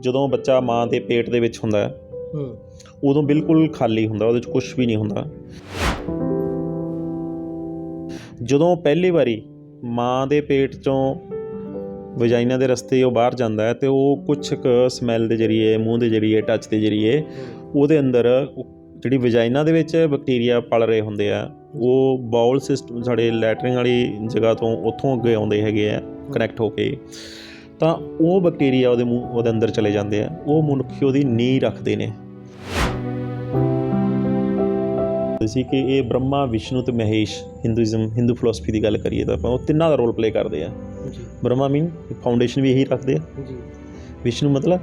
ਜਦੋਂ ਬੱਚਾ ਮਾਂ ਦੇ ਪੇਟ ਦੇ ਵਿੱਚ ਹੁੰਦਾ ਹੈ ਹੂੰ। ਉਦੋਂ ਬਿਲਕੁਲ ਖਾਲੀ ਹੁੰਦਾ ਉਹਦੇ ਵਿੱਚ ਕੁਝ ਵੀ ਨਹੀਂ ਹੁੰਦਾ। ਜਦੋਂ ਪਹਿਲੀ ਵਾਰੀ ਮਾਂ ਦੇ ਪੇਟ ਚੋਂ ਵਜਾਈਨਾ ਦੇ ਰਸਤੇ ਉਹ ਬਾਹਰ ਜਾਂਦਾ ਹੈ ਤੇ ਉਹ ਕੁਝ ਕੁ ਸਮੈਲ ਦੇ ਜਰੀਏ ਮੂੰਹ ਦੇ ਜਰੀਏ ਟੱਚ ਦੇ ਜਰੀਏ ਉਹਦੇ ਅੰਦਰ ਜਿਹੜੀ ਵਜਾਈਨਾ ਦੇ ਵਿੱਚ ਬੈਕਟੀਰੀਆ ਪਲ ਰਹੇ ਹੁੰਦੇ ਆ ਉਹ ਬਾਉਲ ਸਿਸਟਮ ਸਾਡੇ ਲੈਟਰਿੰਗ ਵਾਲੀ ਜਗ੍ਹਾ ਤੋਂ ਉੱਥੋਂ ਅੱਗੇ ਆਉਂਦੇ ਹੈਗੇ ਆ ਕਨੈਕਟ ਹੋ ਕੇ। ਤਾਂ ਉਹ ਬੈਕਟੀਰੀਆ ਉਹਦੇ ਮੂੰਹ ਉਹਦੇ ਅੰਦਰ ਚਲੇ ਜਾਂਦੇ ਆ। ਉਹ ਮਨੁੱਖੀ ਉਹਦੀ ਨੀਂਹ ਰੱਖਦੇ ਨੇ। ਸੀ ਕਿ ਇਹ ਬ੍ਰਹਮਾ ਵਿਸ਼ਨੂੰ ਤੇ ਮਹੇਸ਼ ਹਿੰਦੂਇਜ਼ਮ ਹਿੰਦੂ ਫਿਲਾਸਫੀ ਦੀ ਗੱਲ ਕਰੀਏ ਤਾਂ ਆਪਾਂ ਉਹ ਤਿੰਨਾਂ ਦਾ ਰੋਲ ਪਲੇ ਕਰਦੇ ਆ। ਜੀ। ਬ੍ਰਹਮਾ ਮੀਨ ਫਾਊਂਡੇਸ਼ਨ ਵੀ ਇਹੀ ਰੱਖਦੇ ਆ। ਜੀ। ਵਿਸ਼ਨੂੰ ਮਤਲਬ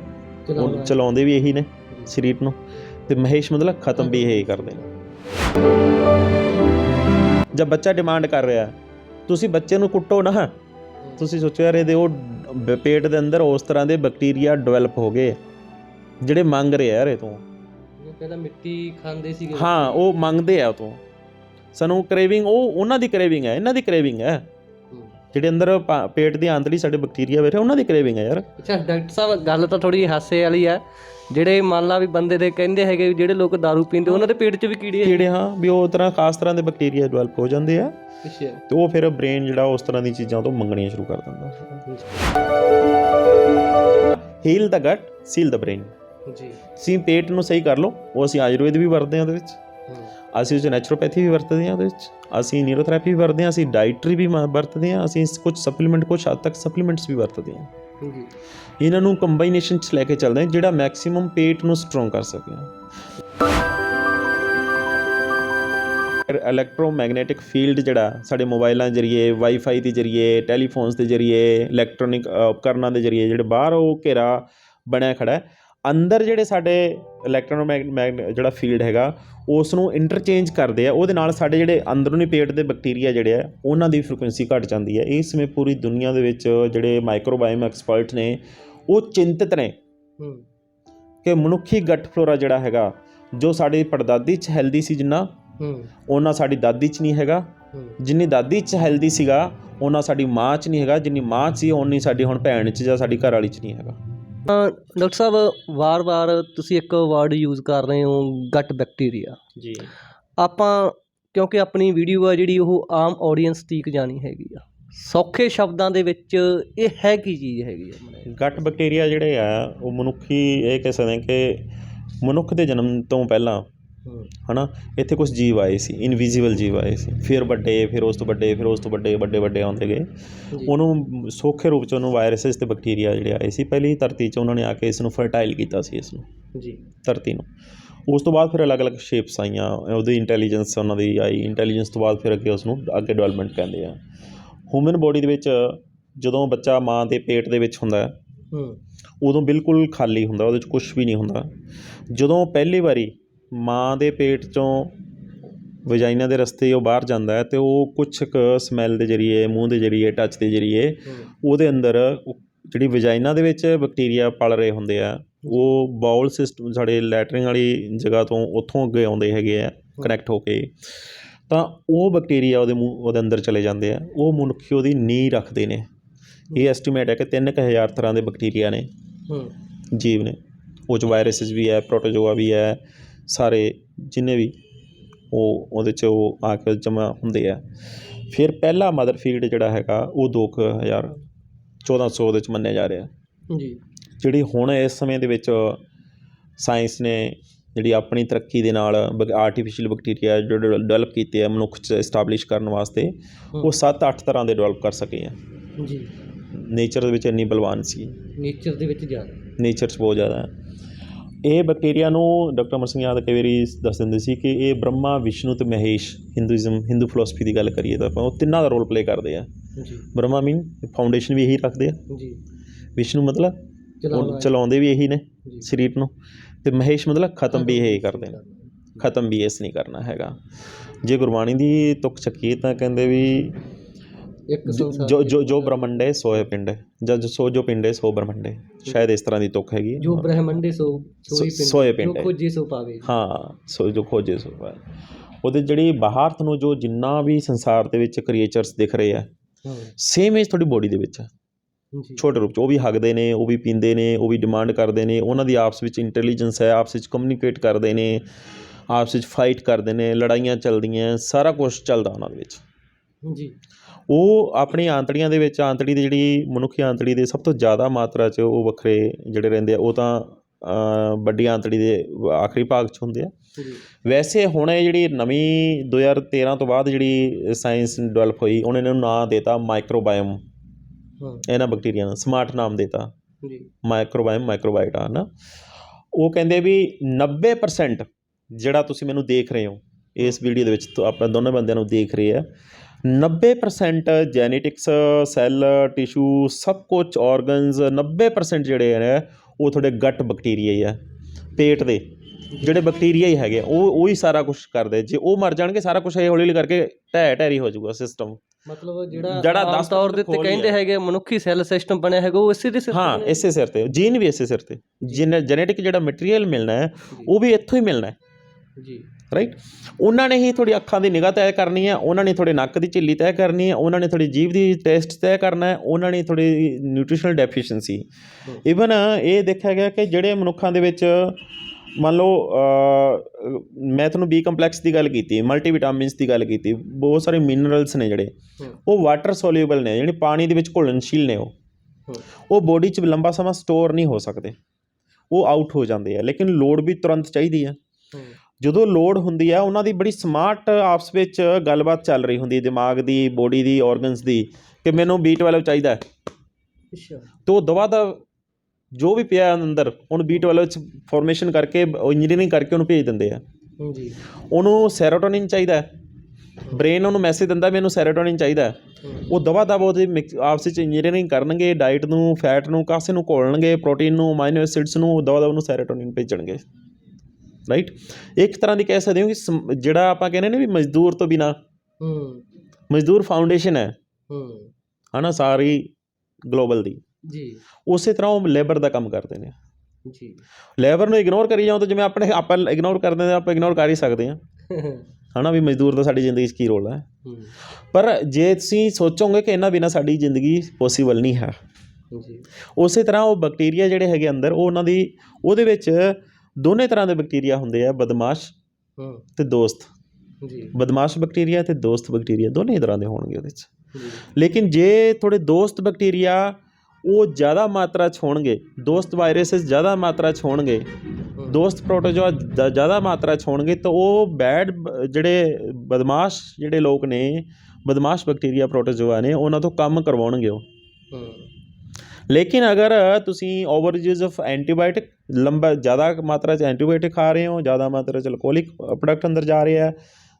ਚਲਾਉਂਦੇ ਵੀ ਇਹੀ ਨੇ। ਸਰੀਰ ਨੂੰ। ਤੇ ਮਹੇਸ਼ ਮਤਲਬ ਖਤਮ ਵੀ ਇਹੀ ਕਰਦੇ ਨੇ। ਜਦ ਬੱਚਾ ਡਿਮਾਂਡ ਕਰ ਰਿਹਾ ਤੁਸੀਂ ਬੱਚੇ ਨੂੰ ਕੁੱਟੋ ਨਾ। ਤੁਸੀਂ ਸੋਚੋ ਯਾਰ ਇਹਦੇ ਉਹ ਪੇਟ ਦੇ ਅੰਦਰ ਉਸ ਤਰ੍ਹਾਂ ਦੇ ਬੈਕਟੀਰੀਆ ਡਿਵੈਲਪ ਹੋ ਗਏ ਜਿਹੜੇ ਮੰਗ ਰਹੇ ਆ ਯਾਰ ਇਹ ਤੋਂ। ਪਹਿਲਾਂ ਮਿੱਟੀ ਖਾਂਦੇ ਸੀਗੇ। ਹਾਂ ਉਹ ਮੰਗਦੇ ਆ ਉਹ ਤੋਂ। ਸਾਨੂੰ ਕ੍ਰੇਵਿੰਗ ਉਹ ਉਹਨਾਂ ਦੀ ਕ੍ਰੇਵਿੰਗ ਹੈ ਇਹਨਾਂ ਦੀ ਕ੍ਰੇਵਿੰਗ ਹੂੰ। ਜਿਹੜੇ ਅੰਦਰ ਪੇਟ ਦੇ ਅੰਦਰਲੀ ਸਾਡੇ ਬੈਕਟੀਰੀਆ ਬੈਠੇ ਉਹਨਾਂ ਦੀ ਕ੍ਰੇਵਿੰਗ ਹੈ ਯਾਰ। ਅੱਛਾ ਡਾਕਟਰ ਸਾਹਿਬ ਗੱਲ ਤਾਂ ਥੋੜੀ ਹਾਸੇ ਵਾਲੀ ਆ। ਜਿਹੜੇ ਮੰਨ ਲਾ ਵੀ ਬੰਦੇ ਦੇ ਕਹਿੰਦੇ ਹੈਗੇ ਜਿਹੜੇ ਲੋਕ दारू ਪੀਂਦੇ ਉਹਨਾਂ ਦੇ ਪੇਟ 'ਚ ਵੀ ਕੀੜੇ ਕੀੜੇ ਹਾਂ ਵੀ ਉਹ ਤਰ੍ਹਾਂ ਖਾਸ ਤਰ੍ਹਾਂ ਦੇ ਬੈਕਟੀਰੀਆ ਡਿਵੈਲਪ ਹੋ ਜਾਂਦੇ ਆ। ਅੱਛਾ। ਤੇ ਉਹ ਫਿਰ ਬ੍ਰੇਨ ਜਿਹੜਾ ਉਸ ਤਰ੍ਹਾਂ ਦੀ ਚੀਜ਼ਾਂ ਤੋਂ ਮੰਗਣੀਆਂ ਸ਼ੁਰੂ ਕਰ ਦਿੰਦਾ। ਹੀਲ ਦਾ ਗਟ ਸੀਲ ਦਾ ਬ੍ਰੇਨ ਜੀ। ਸੀ ਪੇਟ ਨੂੰ ਸਹੀ ਕਰ ਲਓ ਉਹ ਅਸੀਂ ਆਯੁਰਵੇਦ ਵੀ ਵਰਤਦੇ ਹਾਂ ਉਹਦੇ ਵਿੱਚ। ਅਸੀਂ ਉਸ ਨੈਚੁਰੋਪੈਥੀ ਵੀ ਵਰਤਦੇ ਹਾਂ ਉਹਦੇ ਵਿੱਚ। ਅਸੀਂ ਨਿਊਰੋਥੈਰੇਪੀ ਵੀ ਵਰਤਦੇ ਹਾਂ ਅਸੀਂ ਡਾਈਟਰੀ ਵੀ ਵਰਤਦੇ ਹਾਂ ਅਸੀਂ ਕੁਝ ਸਪਲੀਮੈਂਟ ਕੁਝ ਹੱਦ ਤੱਕ ਸਪਲੀਮੈਂਟਸ ਵੀ ਵਰਤਦੇ ਹਾਂ। ਜੀ ਇਹਨਾਂ ਨੂੰ ਕੰਬਾਈਨੇਸ਼ਨ ਚ ਲੈ ਕੇ ਚੱਲਦੇ ਹਾਂ ਜਿਹੜਾ ਮੈਕਸਿਮਮ ਪੇਟ ਨੂੰ ਸਟਰੋਂਗ ਕਰ ਸਕੇ। ਇਲੈਕਟ੍ਰੋਮੈਗਨੈਟਿਕ ਫੀਲਡ ਜਿਹੜਾ ਸਾਡੇ ਮੋਬਾਈਲਾਂ ਦੇ ਜਰੀਏ ਵਾਈਫਾਈ ਦੇ ਜਰੀਏ ਟੈਲੀਫੋਨਸ ਦੇ ਜਰੀਏ ਇਲੈਕਟ੍ਰੋਨਿਕ ਉਪਕਰਨਾਂ ਦੇ ਜਰੀਏ ਜਿਹੜੇ ਬਾਹਰ ਉਹ ਘੇਰਾ ਬਣਿਆ ਖੜਾ ਹੈ ਅੰਦਰ ਜਿਹੜੇ ਸਾਡੇ ਇਲੈਕਟ੍ਰੋਮੈਗ ਜਿਹੜਾ ਫੀਲਡ ਹੈਗਾ ਉਸ ਨੂੰ ਇੰਟਰਚੇਂਜ ਕਰਦੇ ਆ ਉਹਦੇ ਨਾਲ ਸਾਡੇ ਜਿਹੜੇ ਅੰਦਰੂਨੀ ਪੇਟ ਦੇ ਬੈਕਟੀਰੀਆ ਜਿਹੜੇ ਆ ਉਹਨਾਂ ਦੀ ਫ੍ਰੀਕੁਐਂਸੀ ਘਟ ਜਾਂਦੀ ਹੈ। ਇਸ ਸਮੇਂ ਪੂਰੀ ਦੁਨੀਆ ਦੇ ਵਿੱਚ ਜਿਹੜੇ ਮਾਈਕਰੋਬਾਇਓਮ ਐਕਸਪਰਟ ਨੇ ਉਹ ਚਿੰਤਤ ਨੇ ਕਿ ਮਨੁੱਖੀ ਗਟ ਫਲੋਰਾ ਜਿਹੜਾ ਹੈਗਾ ਜੋ ਸਾਡੀ ਪੜਦਾਦੀ 'ਚ ਹੈਲਦੀ ਸੀ ਜਿੰਨਾ ਉਹਨਾਂ ਸਾਡੀ ਦਾਦੀ 'ਚ ਨਹੀਂ ਹੈਗਾ। ਜਿੰਨੀ ਦਾਦੀ 'ਚ ਹੈਲਦੀ ਸੀਗਾ ਉਹਨਾਂ ਸਾਡੀ ਮਾਂ 'ਚ ਨਹੀਂ ਹੈਗਾ। ਜਿੰਨੀ ਮਾਂ 'ਚ ਸੀ ਓਨੀ ਸਾਡੀ ਹੁਣ ਭੈਣ 'ਚ ਜਾਂ ਸਾਡੀ ਘਰ ਵਾਲੀ 'ਚ ਨਹੀਂ ਹੈਗਾ। ਡਾਕਟਰ ਸਾਹਿਬ ਵਾਰ-ਵਾਰ ਤੁਸੀਂ ਇੱਕ ਵਰਡ ਯੂਜ਼ ਕਰ ਰਹੇ ਹੋ ਗਟ ਬੈਕਟੀਰੀਆ ਜੀ। ਆਪਾਂ ਕਿਉਂਕਿ ਆਪਣੀ ਵੀਡੀਓ ਆ ਜਿਹੜੀ ਉਹ ਆਮ ਆਡੀਅנס ਤੀਕ ਜਾਣੀ ਹੈਗੀ ਆ। ਸੌਖੇ ਸ਼ਬਦਾਂ ਦੇ ਵਿੱਚ ਇਹ ਹੈ ਕੀ ਚੀਜ਼ ਹੈਗੀ ਆ? ਗਟ ਬੈਕਟੀਰੀਆ ਜਿਹੜੇ ਆ ਉਹ ਮਨੁੱਖੀ ਇਹ ਕਹਿ ਸਕਦੇ ਕਿ ਮਨੁੱਖ ਦੇ ਜਨਮ ਤੋਂ ਪਹਿਲਾਂ ਹੂੰ ਹਨਾ? ਇੱਥੇ ਕੁਝ ਜੀਵ ਆਏ ਸੀ ਇਨਵਿਜ਼ੀਬਲ ਜੀਵ ਆਏ ਸੀ। ਫਿਰ ਵੱਡੇ ਫਿਰ ਉਸ ਤੋਂ ਵੱਡੇ ਫਿਰ ਉਸ ਤੋਂ ਵੱਡੇ ਵੱਡੇ ਵੱਡੇ ਆਉਂਦੇ ਗਏ। ਉਹਨੂੰ ਸੌਖੇ ਰੂਪ ਚ ਉਹਨੂੰ ਵਾਇਰਸਸ ਤੇ ਬੈਕਟੀਰੀਆ ਜਿਹੜੇ ਆਏ ਸੀ ਪਹਿਲੀ ਧਰਤੀ 'ਚ ਉਹਨਾਂ ਨੇ ਆ ਕੇ ਇਸ ਨੂੰ ਫਰਟਾਈਲ ਕੀਤਾ ਸੀ ਇਸ ਨੂੰ ਜੀ। ਧਰਤੀ ਨੂੰ। ਉਸ ਤੋਂ ਬਾਅਦ ਫਿਰ ਅਲੱਗ-ਅਲੱਗ ਸ਼ੇਪਸ ਆਈਆਂ ਉਹਦੀ ਇੰਟੈਲੀਜੈਂਸ ਉਹਨਾਂ ਦੀ ਆਈ। ਇੰਟੈਲੀਜੈਂਸ ਤੋਂ ਬਾਅਦ ਫਿਰ ਅੱਗੇ ਉਸ ਨੂੰ ਅੱਗੇ ਡਿਵੈਲਪਮੈਂਟ ਕਹਿੰਦੇ ਆ। ਹਿਊਮਨ ਬੋਡੀ ਦੇ ਵਿੱਚ ਜਦੋਂ ਬੱਚਾ ਮਾਂ ਦੇ ਪੇਟ ਦੇ ਵਿੱਚ ਹੁੰਦਾ ਹੈ। ਹੂੰ ਉਦੋਂ ਬਿਲਕੁਲ ਖਾਲੀ ਹੁੰਦਾ ਉਹਦੇ ਵਿੱਚ ਕੁਝ ਵੀ ਨਹੀਂ ਹੁੰਦਾ। ਜਦੋਂ ਪਹਿਲੀ ਵਾਰੀ ਮਾਂ ਦੇ ਪੇਟ ਚੋਂ ਵਜਾਈਨਾ ਦੇ ਰਸਤੇ ਉਹ ਬਾਹਰ ਜਾਂਦਾ ਹੈ ਤੇ ਉਹ ਕੁਝ ਕੁ ਸਮੈਲ ਦੇ ਜਰੀਏ ਮੂੰਹ ਦੇ ਜਰੀਏ ਟੱਚ ਦੇ ਜਰੀਏ ਉਹਦੇ ਅੰਦਰ ਜਿਹੜੀ ਵਜਾਈਨਾ ਦੇ ਵਿੱਚ ਬੈਕਟੀਰੀਆ ਪਲ ਰਹੇ ਹੁੰਦੇ ਆ ਉਹ ਬਾਉਲ ਸਿਸਟਮ ਸਾਡੇ ਲੈਟਰਿੰਗ ਵਾਲੀ ਜਗ੍ਹਾ ਤੋਂ ਉੱਥੋਂ ਅੱਗੇ ਆਉਂਦੇ ਹੈਗੇ ਆ ਕਨੈਕਟ ਹੋ ਕੇ ਤਾਂ ਉਹ ਬੈਕਟੀਰੀਆ ਉਹਦੇ ਮੂੰਹ ਉਹਦੇ ਅੰਦਰ ਚਲੇ ਜਾਂਦੇ ਆ ਉਹ ਮਨੁੱਖੀ ਉਹਦੀ ਨੀਂਹ ਰੱਖਦੇ ਨੇ। ਇਹ ਐਸਟੀਮੇਟ ਹੈ ਕਿ 3000 ਤਰ੍ਹਾਂ ਦੇ ਬੈਕਟੀਰੀਆ ਨੇ ਜੀਵ ਨੇ। ਉਹ 'ਚ ਵਾਇਰਸਸ ਵੀ ਹੈ ਪ੍ਰੋਟੋਜੋਆ ਵੀ ਹੈ ਸਾਰੇ ਜਿੰਨੇ ਵੀ ਉਹ ਉਹਦੇ 'ਚ ਉਹ ਆ ਕੇ ਜਮ੍ਹਾਂ ਹੁੰਦੇ ਆ। ਫਿਰ ਪਹਿਲਾ ਮਦਰ ਫੀਲਡ ਜਿਹੜਾ ਹੈਗਾ ਉਹ 2000 1400 ਦੇ ਚ ਮੰਨਿਆ ਜਾ ਰਿਹਾ। ਜੀ। ਜਿਹੜੀ ਹੁਣ ਇਸ ਸਮੇਂ ਦੇ ਵਿੱਚ ਸਾਇੰਸ ਨੇ ਜਿਹੜੀ ਆਪਣੀ ਤਰੱਕੀ ਦੇ ਨਾਲ ਆਰਟੀਫੀਸ਼ੀਅਲ ਬੈਕਟੀਰੀਆ ਜਿਹੜੇ ਡਿਵੈਲਪ ਕੀਤੇ ਆ ਮਨੁੱਖ 'ਚ ਐਸਟੈਬਲਿਸ਼ ਕਰਨ ਵਾਸਤੇ ਉਹ 7-8 ਤਰ੍ਹਾਂ ਦੇ ਡਿਵੈਲਪ ਕਰ ਸਕੇ ਆ। ਜੀ। ਨੇਚਰ ਦੇ ਵਿੱਚ ਇੰਨੀ ਬਲਵਾਨ ਸੀ। ਨੇਚਰ ਦੇ ਵਿੱਚ ਜ਼ਿਆਦਾ। ਨੇਚਰ 'ਚ ਬਹੁਤ ਜ਼ਿਆਦਾ। ਹੈ ਇਹ ਬੈਕਟੀਰੀਆ ਨੂੰ ਡਾਕਟਰ ਅਮਰ ਸਿੰਘ ਯਾਦ ਕਈ ਵਾਰੀ ਦੱਸ ਦਿੰਦੇ ਸੀ ਕਿ ਇਹ ਬ੍ਰਹਮਾ ਵਿਸ਼ਨੂੰ ਤੇ ਮਹੇਸ਼ ਹਿੰਦੂਇਜ਼ਮ ਹਿੰਦੂ ਫਿਲਾਸਫੀ ਦੀ ਗੱਲ ਕਰੀਏ ਤਾਂ ਆਪਾਂ ਉਹ ਤਿੰਨਾਂ ਦਾ ਰੋਲ ਪਲੇ ਕਰਦੇ ਆ। ਜੀ। ਬ੍ਰਹਮਾ ਮੀਨ ਫਾਊਂਡੇਸ਼ਨ ਵੀ ਇਹੀ ਰੱਖਦੇ ਆ। ਜੀ। ਵਿਸ਼ਨੂੰ ਮਤਲਬ ਚਲਾਉਂਦੇ ਵੀ ਇਹੀ ਨੇ। ਸਰੀਰ ਨੂੰ। ਤੇ ਮਹੇਸ਼ ਮਤਲਬ ਖਤਮ ਵੀ ਇਹੀ ਕਰਦੇ ਨੇ। ਖਤਮ ਵੀ ਇਸ ਨਹੀਂ ਕਰਨਾ ਹੈਗਾ। ਜੇ ਗੁਰਬਾਣੀ ਦੀ ਤੁਕ ਚੱਕੀਏ ਤਾਂ ਕਹਿੰਦੇ ਵੀ ਇੱਕ ਸੰਸਾਰ ਜੋ ਜੋ ਜੋ ਬ੍ਰਹਮੰਡੇ ਸੋਏ ਪਿੰਡੇ। ਜਦ ਸੋ ਜੋ ਪਿੰਡੇ ਸੋ ਬ੍ਰਹਮੰਡੇ ਸ਼ਾਇਦ ਇਸ ਤਰ੍ਹਾਂ ਦੀ ਤੁਕ ਹੈਗੀ। ਜੋ ਬ੍ਰਹਮੰਡੇ ਸੋ ਸੋਈ ਸੋ- ਸੋਏ ਪਿੰਡ ਪਿੰਡ ਜੋ। ਖੋਜੇ ਸੋ ਪਾਵੇ ਹਾਂ ਸੋ ਜੋ ਖੋਜੇ ਸੋ ਪਾਏ ਉਹਦੇ ਜਿਹੜੀ ਬਾਹਰ ਤੁਹਾਨੂੰ ਜੋ ਜਿੰਨਾ ਵੀ ਸੰਸਾਰ ਦੇ ਵਿੱਚ ਕ੍ਰੀਏਚਰਸ ਦਿਖ ਰਹੇ ਆ ਸੇਮ ਏਜ ਤੁਹਾਡੀ ਬੋਡੀ ਦੇ ਵਿੱਚ ਜੀ। ਛੋਟੇ ਰੂਪ ਚ ਉਹ ਵੀ ਹੱਗਦੇ ਨੇ ਉਹ ਵੀ ਪੀਂਦੇ ਨੇ ਉਹ ਵੀ ਡਿਮਾਂਡ ਕਰਦੇ ਨੇ। ਉਹਨਾਂ ਦੀ ਆਪਸ ਵਿੱਚ ਇੰਟੈਲੀਜੈਂਸ ਹੈ ਆਪਸ ਵਿੱਚ ਕਮਿਊਨੀਕੇਟ ਕਰਦੇ ਨੇ ਆਪਸ ਵਿੱਚ ਫਾਈਟ ਕਰਦੇ ਨੇ ਲੜਾਈਆਂ ਚੱਲਦੀਆਂ ਸਾਰਾ ਕੁਝ ਚੱਲਦਾ ਉਹਨਾਂ ਦੇ ਵਿੱਚ। ਜੀ। ਉਹ ਆਪਣੀ ਆਂਤੜੀਆਂ ਦੇ ਵਿੱਚ ਆਂਤੜੀ ਦੀ ਜਿਹੜੀ ਮਨੁੱਖੀ ਆਂਤੜੀ ਦੇ ਸਭ ਤੋਂ ਜ਼ਿਆਦਾ ਮਾਤਰਾ 'ਚ ਉਹ ਵੱਖਰੇ ਜਿਹੜੇ ਰਹਿੰਦੇ ਆ ਉਹ ਤਾਂ ਵੱਡੀ ਆਂਤੜੀ ਦੇ ਆਖਰੀ ਭਾਗ 'ਚ ਹੁੰਦੇ ਆ। ਵੈਸੇ ਹੁਣ ਇਹ ਜਿਹੜੀ ਨਵੀਂ 2013 ਤੋਂ ਬਾਅਦ ਜਿਹੜੀ ਸਾਇੰਸ ਡਿਵੈਲਪ ਹੋਈ ਉਹਨੇ ਇਹਨੂੰ ਨਾਂ ਦਿੱਤਾ ਮਾਈਕਰੋਬਾਇਓਮ। ਇਹਨਾਂ ਬੈਕਟੀਰੀਆ ਨੂੰ ਸਮਾਰਟ ਨਾਮ ਦਿੱਤਾ। ਜੀ। ਮਾਈਕਰੋਬਾਇਓਮ ਮਾਈਕਰੋਬਾਈਟਾ ਨਾ ਉਹ ਕਹਿੰਦੇ ਵੀ 90% ਜਿਹੜਾ ਤੁਸੀਂ ਮੈਨੂੰ ਦੇਖ ਰਹੇ ਹੋ ਇਸ ਵੀਡੀਓ ਦੇ ਵਿੱਚ ਆਪਾਂ ਦੋਨੇ ਬੰਦਿਆਂ ਨੂੰ ਦੇਖ ਰਹੇ ਆ 90% ਜੈਨੇਟਿਕਸ ਸੈੱਲ ਟਿਸ਼ੂ ਸਭ ਕੁਝ ਆਰਗਨਸ 90% ਜਿਹੜੇ ਨੇ ਉਹ ਤੁਹਾਡੇ ਗੱਟ ਬੈਕਟੀਰੀਆ ਹੀ ਆ ਪੇਟ ਦੇ। ਜਿਹੜੇ ਬੈਕਟੀਰੀਆ ਹੀ ਹੈਗੇ ਉਹ ਉਹ ਹੀ ਸਾਰਾ ਕੁਝ ਕਰਦੇ। ਜੇ ਉਹ ਮਰ ਜਾਣਗੇ ਸਾਰਾ ਕੁਝ ਇਹ ਹੌਲੀ ਹੌਲੀ ਕਰਕੇ ਢਹਿ ਢਹਿਰੀ ਹੋ ਜਾਊਗਾ ਸਿਸਟਮ ਮਤਲਬ ਜਿਹੜਾ ਜਿਹੜਾ ਆਮ ਦਸ ਤੌਰ ਦੇ ਉੱਤੇ ਕਹਿੰਦੇ। ਹੈਗੇ ਮਨੁੱਖੀ ਸੈੱਲ ਸਿਸਟਮ ਬਣਿਆ ਹੈਗਾ ਉਹ ਇਸੇ ਦੇ ਸਿਰ ਤੇ ਹਾਂ? ਇਸੇ ਸਿਰ ਤੇ। ਜੀਨ ਵੀ ਇਸੇ ਸਿਰ ਤੇ। ਜੈਨੇਟਿਕ ਜਿਹੜਾ ਮਟੀਰੀਅਲ ਮਿਲਣਾ ਹੈ ਉਹ ਵੀ ਇੱਥੋਂ ਹੀ ਮਿਲਣਾ ਹੈ। ਜੀ। ਰਾਈਟ ਉਹਨਾਂ ਨੇ ਹੀ ਤੁਹਾਡੀ ਅੱਖਾਂ ਦੀ ਨਿਗਾਹ ਤੈਅ ਕਰਨੀ ਹੈ ਉਹਨਾਂ ਨੇ ਤੁਹਾਡੇ ਨੱਕ ਦੀ ਝਿੱਲੀ ਤੈਅ ਕਰਨੀ ਹੈ ਉਹਨਾਂ ਨੇ ਤੁਹਾਡੀ ਜੀਭ ਦੀ ਟੈਸਟ ਤੈਅ ਕਰਨਾ ਹੈ ਉਹਨਾਂ ਨੇ ਤੁਹਾਡੀ ਨਿਊਟ੍ਰੀਸ਼ਨਲ ਡੈਫੀਸ਼ੀਐਂਸੀ। ਇਵਨ ਇਹ ਦੇਖਿਆ ਗਿਆ ਕਿ ਜਿਹੜੇ ਮਨੁੱਖਾਂ ਦੇ ਵਿੱਚ ਮੰਨ ਲਓ ਮੈਂ ਤੁਹਾਨੂੰ ਬੀ ਕੰਪਲੈਕਸ ਦੀ ਗੱਲ ਕੀਤੀ ਮਲਟੀ ਵਿਟਾਮਿਨਸ ਦੀ ਗੱਲ ਕੀਤੀ ਬਹੁਤ ਸਾਰੇ ਮਿਨਰਲਸ ਨੇ ਜਿਹੜੇ। ਉਹ ਵਾਟਰ ਸੋਲਿਊਬਲ ਨੇ ਜਿਹੜੇ ਪਾਣੀ ਦੇ ਵਿੱਚ ਘੁਲਣਸ਼ੀਲ ਨੇ ਉਹ। ਉਹ ਬੋਡੀ 'ਚ ਲੰਬਾ ਸਮਾਂ ਸਟੋਰ ਨਹੀਂ ਹੋ ਸਕਦੇ ਉਹ ਆਊਟ ਹੋ ਜਾਂਦੇ ਆ ਲੇਕਿਨ ਲੋੜ ਵੀ ਤੁਰੰਤ ਚਾਹੀਦੀ ਹੂੰ ਜਦੋਂ ਲੋਡ ਹੁੰਦੀ ਆ ਉਹਨਾਂ ਦੀ ਬੜੀ ਸਮਾਰਟ ਆਪਸ ਵਿੱਚ ਗੱਲਬਾਤ ਚੱਲ ਰਹੀ ਹੁੰਦੀ ਹੈ ਦਿਮਾਗ ਦੀ ਬੋਡੀ ਦੀ ਆਰਗਨਸ ਦੀ ਕਿ ਮੈਨੂੰ B12 ਚਾਹੀਦਾ ਹੈ। ਅੱਛਾ। ਤੋ ਦਵਾ ਦਾ ਜੋ ਵੀ ਪਿਆ ਅੰਦਰ ਉਹਨੂੰ B12 ਚ ਫਾਰਮੇਸ਼ਨ ਕਰਕੇ ਇੰਜੀਨੀਅਰਿੰਗ ਕਰਕੇ ਉਹਨੂੰ ਭੇਜ ਦਿੰਦੇ ਆ। ਜੀ ਉਹਨੂੰ ਸੈਰੋਟੋਨਿਨ ਚਾਹੀਦਾ ਹੈ। ਬ੍ਰੇਨ ਉਹਨੂੰ ਮੈਸੇਜ ਦਿੰਦਾ ਮੈਨੂੰ ਸੈਰੋਟੋਨਿਨ ਚਾਹੀਦਾ ਉਹ ਦਵਾ ਦਵਾ ਉਹਦੀ ਆਪਸ ਵਿੱਚ ਇੰਜੀਨੀਅਰਿੰਗ ਕਰਨਗੇ ਡਾਈਟ ਨੂੰ ਫੈਟ ਨੂੰ ਕਾਸੇ ਨੂੰ ਘੋਲਣਗੇ ਪ੍ਰੋਟੀਨ ਨੂੰ ਅਮਾਈਨੋ ਐਸਿਡਸ ਨੂੰ ਦਵਾ ਦਵਾ ਉਹਨੂੰ ਸੈਰੋਟੋਨਿਨ ਭੇਜਣਗੇ। ਰਾਈਟ ਇੱਕ ਤਰ੍ਹਾਂ ਦੀ ਕਹਿ ਸਕਦੇ ਹੋ ਕਿ ਸਮ- ਜਿਹੜਾ ਆਪਾਂ ਕਹਿੰਦੇ ਨੇ ਵੀ ਮਜ਼ਦੂਰ ਤੋਂ ਬਿਨਾ ਹੂੰ। ਮਜ਼ਦੂਰ ਫਾਊਂਡੇਸ਼ਨ ਹੈ। ਹੂੰ। ਹਨਾ ਸਾਰੀ ਗਲੋਬਲ ਦੀ। ਜੀ। ਉਸੇ ਤਰ੍ਹਾਂ ਉਹ ਲੇਬਰ ਦਾ ਕੰਮ ਕਰਦੇ ਨੇ। ਜੀ। ਲੇਬਰ ਨੂੰ ਇਗਨੋਰ ਕਰੀ ਜਾਓ ਤਾਂ ਜਿਵੇਂ ਆਪਣੇ ਆਪਾਂ ਇਗਨੋਰ ਕਰਦੇ ਹਾਂ ਆਪਾਂ ਇਗਨੋਰ ਕਰ ਹੀ ਸਕਦੇ ਹਾਂ। ਹਨਾ ਵੀ ਮਜ਼ਦੂਰ ਦਾ ਸਾਡੀ ਜ਼ਿੰਦਗੀ 'ਚ ਕੀ ਰੋਲ ਹੈ। ਹੂੰ। ਪਰ ਜੇ ਤੁਸੀਂ ਸੋਚੋਗੇ ਕਿ ਇਹਨਾਂ ਬਿਨਾ ਸਾਡੀ ਜ਼ਿੰਦਗੀ ਪੋਸੀਬਲ ਨਹੀਂ ਹੈ। ਜੀ। ਉਸੇ ਤਰ੍ਹਾਂ ਉਹ ਬੈਕਟੀਰੀਆ ਜਿਹੜੇ ਹੈਗੇ ਅੰਦਰ ਉਹ ਉਹਨਾਂ ਦੀ ਉਹਦੇ ਵਿੱਚ ਦੋਨੇ ਤਰ੍ਹਾਂ ਦੇ ਬੈਕਟੀਰੀਆ ਹੁੰਦੇ ਆ ਬਦਮਾਸ਼ ਹੂੰ। ਤੇ ਦੋਸਤ। ਜੀ। ਬਦਮਾਸ਼ ਬੈਕਟੀਰੀਆ ਤੇ ਦੋਸਤ ਬੈਕਟੀਰੀਆ ਦੋਨੇ ਤਰ੍ਹਾਂ ਦੇ ਹੋਣਗੇ ਉਹਦੇ 'ਚ। ਲੇਕਿਨ ਜੇ ਥੋੜੇ ਦੋਸਤ ਬੈਕਟੀਰੀਆ ਉਹ ਜ਼ਿਆਦਾ ਮਾਤਰਾ 'ਚ ਹੋਣਗੇ ਦੋਸਤ ਵਾਇਰਸਸ ਜ਼ਿਆਦਾ ਮਾਤਰਾ 'ਚ ਹੋਣਗੇ। ਦੋਸਤ ਪ੍ਰੋਟੋਜੋਆ ਜ਼ਿਆਦਾ ਮਾਤਰਾ 'ਚ ਹੋਣਗੇ ਤਾਂ ਉਹ ਬੈਡ ਜਿਹੜੇ ਬਦਮਾਸ਼ ਜਿਹੜੇ ਲੋਕ ਨੇ ਬਦਮਾਸ਼ ਬੈਕਟੀਰੀਆ ਪ੍ਰੋਟੋਜੋਆ ਨੇ ਉਹਨਾਂ ਤੋਂ ਕੰਮ ਕਰਵਾਉਣਗੇ ਉਹ। ਲੇਕਿਨ ਅਗਰ ਤੁਸੀਂ ਓਵਰ ਯੂਜ਼ ਆਫ ਐਂਟੀਬਾਇਓਟਿਕ ਲੰਬਾ ਜ਼ਿਆਦਾ ਮਾਤਰਾ 'ਚ ਐਂਟੀਬਾਇਓਟਿਕ ਖਾ ਰਹੇ ਹੋ ਜ਼ਿਆਦਾ ਮਾਤਰਾ 'ਚ ਅਲਕੋਹਲਿਕ ਪ੍ਰੋਡਕਟ ਅੰਦਰ ਜਾ ਰਿਹਾ ਹੈ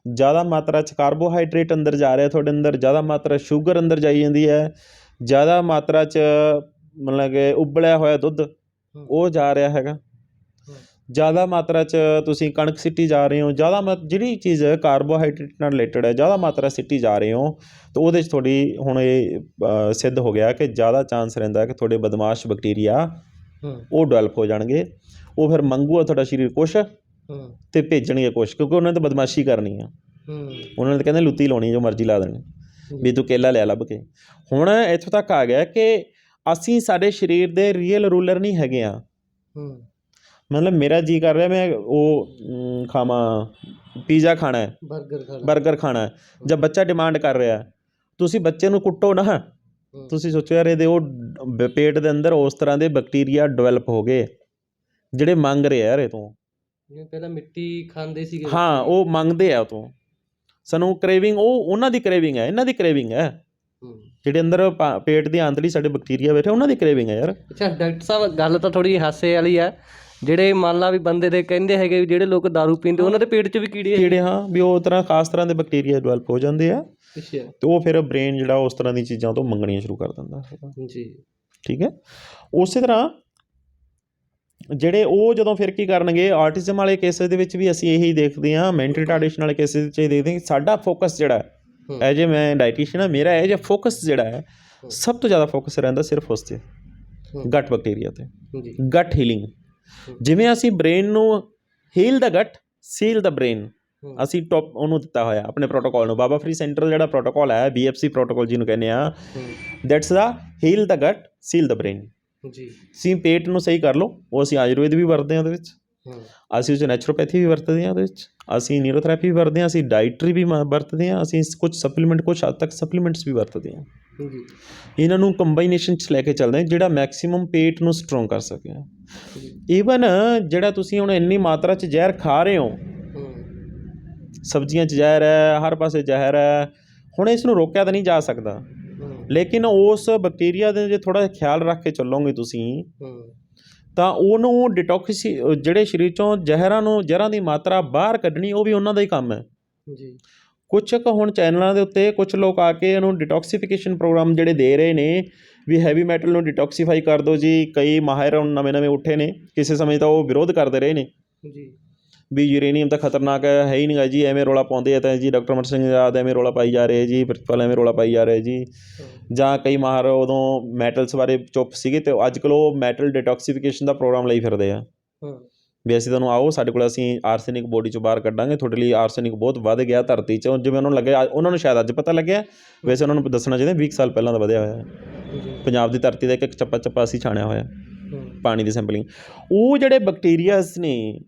ਜ਼ਿਆਦਾ ਮਾਤਰਾ 'ਚ ਕਾਰਬੋਹਾਈਡਰੇਟ ਅੰਦਰ ਜਾ ਰਿਹਾ ਤੁਹਾਡੇ ਅੰਦਰ ਜ਼ਿਆਦਾ ਮਾਤਰਾ ਸ਼ੂਗਰ ਅੰਦਰ ਜਾਈ ਜਾਂਦੀ ਹੈ ਜ਼ਿਆਦਾ ਮਾਤਰਾ 'ਚ ਮਤਲਬ ਕਿ ਉਬਲਿਆ ਹੋਇਆ ਦੁੱਧ ਉਹ ਜਾ ਰਿਹਾ ਹੈਗਾ। ਜ਼ਿਆਦਾ ਮਾਤਰਾ 'ਚ ਤੁਸੀਂ ਕਣਕ ਸਿੱਟੀ ਜਾ ਰਹੇ ਹੋ ਜ਼ਿਆਦਾ ਮਾ ਜਿਹੜੀ ਚੀਜ਼ ਕਾਰਬੋਹਾਈਡਰੇਟ ਨਾਲ ਰਿਲੇਟਡ ਹੈ ਜ਼ਿਆਦਾ ਮਾਤਰਾ ਸਿੱਟੀ ਜਾ ਰਹੇ ਹੋ ਤਾਂ ਉਹਦੇ 'ਚ ਤੁਹਾਡੀ ਹੁਣ ਇਹ ਸਿੱਧ ਹੋ ਗਿਆ ਕਿ ਜ਼ਿਆਦਾ ਚਾਂਸ ਰਹਿੰਦਾ ਕਿ ਤੁਹਾਡੇ ਬਦਮਾਸ਼ ਬੈਕਟੀਰੀਆ ਉਹ ਡਿਵੈਲਪ ਹੋ ਜਾਣਗੇ ਉਹ ਫਿਰ ਮੰਗੂਗਾ ਤੁਹਾਡਾ ਸਰੀਰ ਕੁਛ ਤੇ ਭੇਜਣਗੇ ਕੁਛ ਕਿਉਂਕਿ ਉਹਨਾਂ ਨੇ ਤਾਂ ਬਦਮਾਸ਼ੀ ਕਰਨੀ ਆ। ਉਹਨਾਂ ਨੇ ਕਹਿੰਦੇ ਲੁੱਤੀ ਲਾਉਣੀ ਜੋ ਮਰਜ਼ੀ ਲਾ ਦੇਣੀ ਵੀ ਤੂੰ ਕੇਲਾ ਲਿਆ ਲੱਭ ਕੇ। ਹੁਣ ਇੱਥੋਂ ਤੱਕ ਆ ਗਿਆ ਕਿ ਅਸੀਂ ਸਾਡੇ ਸਰੀਰ ਦੇ ਰੀਅਲ ਰੂਲਰ ਨਹੀਂ ਹੈਗੇ ਆ। ਮਤਲਬ ਮੇਰਾ ਜੀ ਕਰ ਰਿਹਾ ਮੈਂ ਉਹ ਖਾਵਾਂ ਪੀਜ਼ਾ ਖਾਣਾ ਹੈ। 버ਗਰ ਖਾ ਲਾ 버ਗਰ ਖਾਣਾ ਹੈ। ਜਾਂ ਬੱਚਾ ਡਿਮਾਂਡ ਕਰ ਰਿਹਾ ਤੁਸੀਂ ਬੱਚੇ ਨੂੰ ਕੁੱਟੋ ਨਾ। ਤੁਸੀਂ ਸੋਚੋ ਯਾਰ ਇਹਦੇ ਉਹ ਪੇਟ ਦੇ ਅੰਦਰ ਉਸ ਤਰ੍ਹਾਂ ਦੇ ਬੈਕਟੀਰੀਆ ਡਿਵੈਲਪ ਹੋ ਗਏ। ਜਿਹੜੇ ਮੰਗ ਰਹੇ ਯਾਰ ਇਹ ਤੋਂ। ਜਿਵੇਂ ਪਹਿਲਾਂ ਮਿੱਟੀ ਖਾਂਦੇ ਸੀਗੇ ਹਾਂ ਉਹ ਮੰਗਦੇ ਆ ਉਹ ਤੋਂ। ਸਾਨੂੰ ਕ੍ਰੇਵਿੰਗ ਉਹ ਉਹਨਾਂ ਦੀ ਕ੍ਰੇਵਿੰਗ ਹੈ ਇਹਨਾਂ ਦੀ ਕ੍ਰੇਵਿੰਗ ਹੈ। ਜਿਹੜੇ ਅੰਦਰ ਪੇਟ ਦੀ ਆਂਤੜੀ ਸਾਡੇ ਬੈਕਟੀਰੀਆ ਬੈਠੇ ਉਹਨਾਂ ਦੀ ਕ੍ਰੇਵਿੰਗ ਹੈ ਯਾਰ। ਅੱਛਾ ਡਾਕਟਰ ਸਾਹਿਬ ਗੱਲ ਤਾਂ ਥੋੜੀ ਹਾਸੇ ਵਾਲੀ ਆ। ਜਿਹੜੇ ਮੰਨ ਲਾ ਵੀ ਬੰਦੇ ਦੇ ਕਹਿੰਦੇ ਹੈਗੇ ਵੀ ਜਿਹੜੇ ਲੋਕ दारू ਪੀਂਦੇ ਉਹਨਾਂ ਦੇ ਪੇਟ 'ਚ ਵੀ ਕੀੜੇ ਕੀੜੇ ਹਾਂ ਵੀ ਉਹ ਤਰ੍ਹਾਂ ਖਾਸ ਤਰ੍ਹਾਂ ਦੇ ਬੈਕਟੀਰੀਆ ਡਿਵੈਲਪ ਹੋ ਜਾਂਦੇ ਆ। ਅੱਛਾ। ਤੇ ਉਹ ਫਿਰ ਬ੍ਰੇਨ ਜਿਹੜਾ ਉਸ ਤਰ੍ਹਾਂ ਦੀ ਚੀਜ਼ਾਂ ਤੋਂ ਮੰਗਣੀਆਂ ਸ਼ੁਰੂ ਕਰ ਦਿੰਦਾ ਜੀ। ਠੀਕ ਹੈ? ਉਸੇ ਤਰ੍ਹਾਂ ਜਿਹੜੇ ਉਹ ਜਦੋਂ ਫਿਰ ਕੀ ਕਰਨਗੇ ਆਰਟਿਜ਼ਮ ਵਾਲੇ ਕੇਸਿਸ ਦੇ ਵਿੱਚ ਵੀ ਅਸੀਂ ਇਹੀ ਦੇਖਦੇ ਹਾਂ ਮੈਂਟਲ ਰਿਟਾਰਡੇਸ਼ਨ ਵਾਲੇ ਕੇਸਿਸ ਵਿੱਚ ਇਹ ਦੇਖਦੇ ਹਾਂ ਸਾਡਾ ਫੋਕਸ ਜਿਹੜਾ ਹੂੰ। ਐਜ ਮੈਂ ਡਾਈਟੀਸ਼ੀਅਨ ਆ ਮੇਰਾ ਐਜ ਏ ਫੋਕਸ ਜਿਹੜਾ ਹੈ। ਸਭ ਤੋਂ ਜ਼ਿਆਦਾ ਫੋਕਸ ਰਹਿੰਦਾ ਸਿਰਫ ਉਸ ਤੇ। ਗਟ ਬੈਕਟੀਰੀਆ ਤੇ। ਜੀ। ਗਟ ਹੀਲਿੰਗ ਜਿਵੇਂ ਅਸੀਂ ਬ੍ਰੇਨ ਨੂੰ ਹੀਲ ਦਾ ਗਟ ਸੀਲ ਦਾ ਬ੍ਰੇਨ ਅਸੀਂ ਟੌਪ ਉਹਨੂੰ ਦਿੱਤਾ ਹੋਇਆ ਆਪਣੇ ਪ੍ਰੋਟੋਕਾਲ ਨੂੰ। ਬਾਬਾ ਫਰੀ ਸੈਂਟਰ ਜਿਹੜਾ ਪ੍ਰੋਟੋਕਾਲ ਹੈ BFC ਪ੍ਰੋਟੋਕਾਲ ਜਿਹਨੂੰ ਕਹਿੰਦੇ ਆ ਦੈਟਸ ਦਾ ਹੀਲ ਦਾ ਗਟ ਸੀਲ ਦਾ ਬ੍ਰੇਨ ਜੀ। ਅਸੀਂ ਪੇਟ ਨੂੰ ਸਹੀ ਕਰ ਲਓ ਉਹ ਅਸੀਂ ਆਯੁਰਵੇਦ ਵੀ ਵਰਤਦੇ ਹਾਂ ਉਹਦੇ ਵਿੱਚ। ਅਸੀਂ ਉਸ ਨੈਚੁਰੋਪੈਥੀ ਵੀ ਵਰਤਦੇ ਹਾਂ ਉਹਦੇ ਵਿੱਚ। ਅਸੀਂ ਨਿਊਰੋਥੈਰੇਪੀ ਵੀ ਵਰਤਦੇ ਹਾਂ ਅਸੀਂ ਡਾਈਟਰੀ ਵੀ ਮ- ਵਰਤਦੇ ਹਾਂ ਅਸੀਂ ਕੁਝ ਸਪਲੀਮੈਂਟ ਕੁਝ ਹੱਦ ਤੱਕ ਸਪਲੀਮੈਂਟਸ ਵੀ ਵਰਤਦੇ ਹਾਂ। ਜੀ। ਇਹਨਾਂ ਨੂੰ ਕੰਬਾਈਨੇਸ਼ਨ ਚ ਲੈ ਕੇ ਚੱਲਦੇ ਹਾਂ ਜਿਹੜਾ ਮੈਕਸਿਮਮ ਪੇਟ ਨੂੰ ਸਟਰੋਂਗ ਕਰ ਸਕੇ। ਈਵਨ ਜਿਹੜਾ ਤੁਸੀਂ ਹੁਣ ਇੰਨੀ ਮਾਤਰਾ ਚ ਜ਼ਹਿਰ ਖਾ ਰਹੇ ਹੋ ਹੂੰ। ਸਬਜ਼ੀਆਂ 'ਚ ਜ਼ਹਿਰ ਹੈ ਹਰ ਪਾਸੇ ਜ਼ਹਿਰ ਹੈ ਹੁਣ ਇਸ ਨੂੰ ਰੋਕਿਆ ਤਾਂ ਨਹੀਂ ਜਾ ਸਕਦਾ। ਹੂੰ। ਲੇਕਿਨ ਉਸ ਬੈਕਟੀਰੀਆ ਦੇ ਜੇ ਥੋੜਾ ਖਿਆਲ ਰੱਖ ਕੇ ਚੱਲੋਗੇ ਤੁਸੀਂ ਹੂੰ। ਤਾਂ ਉਹਨੂੰ ਡਿਟੌਕਸੀ ਜਿਹੜੇ ਸਰੀਰ ਚੋਂ ਜ਼ਹਿਰਾਂ ਨੂੰ ਜ਼ਹਿਰਾਂ ਦੀ ਮਾਤਰਾ ਬਾਹਰ ਕੱਢਣੀ ਉਹ ਵੀ ਉਹਨਾਂ ਦਾ ਹੀ ਕੰਮ ਹੈ। ਜੀ। ਕੁਝ ਕੁ ਹੁਣ ਚੈਨਲਾਂ ਦੇ ਉੱਤੇ ਕੁਝ ਲੋਕ ਆ ਕੇ ਇਹਨੂੰ ਡਿਟੌਕਸੀਫਿਕੇਸ਼ਨ ਪ੍ਰੋਗਰਾਮ ਜਿਹੜੇ ਦੇ ਰਹੇ ਨੇ ਵੀ ਹੈਵੀ ਮੈਟਲ ਨੂੰ ਡਿਟੌਕਸੀਫਾਈ ਕਰ ਦਿਓ ਜੀ ਕਈ ਮਾਹਿਰ ਹੁਣ ਨਵੇਂ-ਨਵੇਂ ਉੱਠੇ ਨੇ ਕਿਸੇ ਸਮੇਂ ਤਾਂ ਉਹ ਵਿਰੋਧ ਕਰਦੇ ਰਹੇ ਨੇ। ਜੀ। ਵੀ ਯੂਰੇਨੀਅਮ ਤਾਂ ਖਤਰਨਾਕ ਹੈ ਹੈ ਹੀ ਨਹੀਂਗਾ ਜੀ ਐਵੇਂ ਰੋਲਾ ਪਾਉਂਦੇ ਆ ਤਾਂ ਜੀ ਡਾਕਟਰ ਅਮਰ ਸਿੰਘ ਆਜ਼ਾਦ ਐਵੇਂ ਰੋਲਾ ਪਾਈ ਜਾ ਰਹੇ ਜੀ ਪ੍ਰਿਤਪਾਲ ਐਵੇਂ ਰੋਲਾ ਪਾਈ ਜਾ ਰਹੇ ਜੀ। ਜਾਂ ਕਈ ਮਾਹਰ ਉਦੋਂ ਮੈਟਲਸ ਬਾਰੇ ਚੁੱਪ ਸੀਗੇ ਤੇ ਅੱਜ ਕੱਲ੍ਹ ਉਹ ਮੈਟਲ ਡਿਟੌਕਸੀਫਿਕੇਸ਼ਨ ਦਾ ਪ੍ਰੋਗਰਾਮ ਲਈ ਫਿਰਦੇ ਆ। ਵੀ ਅਸੀਂ ਤੁਹਾਨੂੰ ਆਓ ਸਾਡੇ ਕੋਲ ਅਸੀਂ ਆਰਸੈਨਿਕ ਬੋਡੀ ਚੋਂ ਬਾਹਰ ਕੱਢਾਂਗੇ ਤੁਹਾਡੇ ਲਈ ਆਰਸੈਨਿਕ ਬਹੁਤ ਵੱਧ ਗਿਆ ਧਰਤੀ 'ਚ ਜਿਵੇਂ ਉਹਨਾਂ ਨੂੰ ਲੱਗਿਆ ਉਹਨਾਂ ਨੂੰ ਸ਼ਾਇਦ ਅੱਜ ਪਤਾ ਲੱਗਿਆ ਵੈਸੇ ਉਹਨਾਂ ਨੂੰ ਦੱਸਣਾ ਚਾਹੀਦਾ 20 ਸਾਲ ਪਹਿਲਾਂ ਦਾ ਵਧਿਆ ਹੋਇਆ। ਹੈ ਪੰਜਾਬ ਦੀ ਧਰਤੀ ਦਾ ਇੱਕ ਇੱਕ ਚੱਪਾ ਚੱਪਾ ਅਸੀਂ ਛਾਣਿਆ ਹੋਇਆ ਪਾਣੀ ਦੀ ਸੈਂਪਲਿੰਗ। ਉਹ ਜਿਹੜੇ ਬੈਕਟੀਰੀਆਜ਼ ਨੇ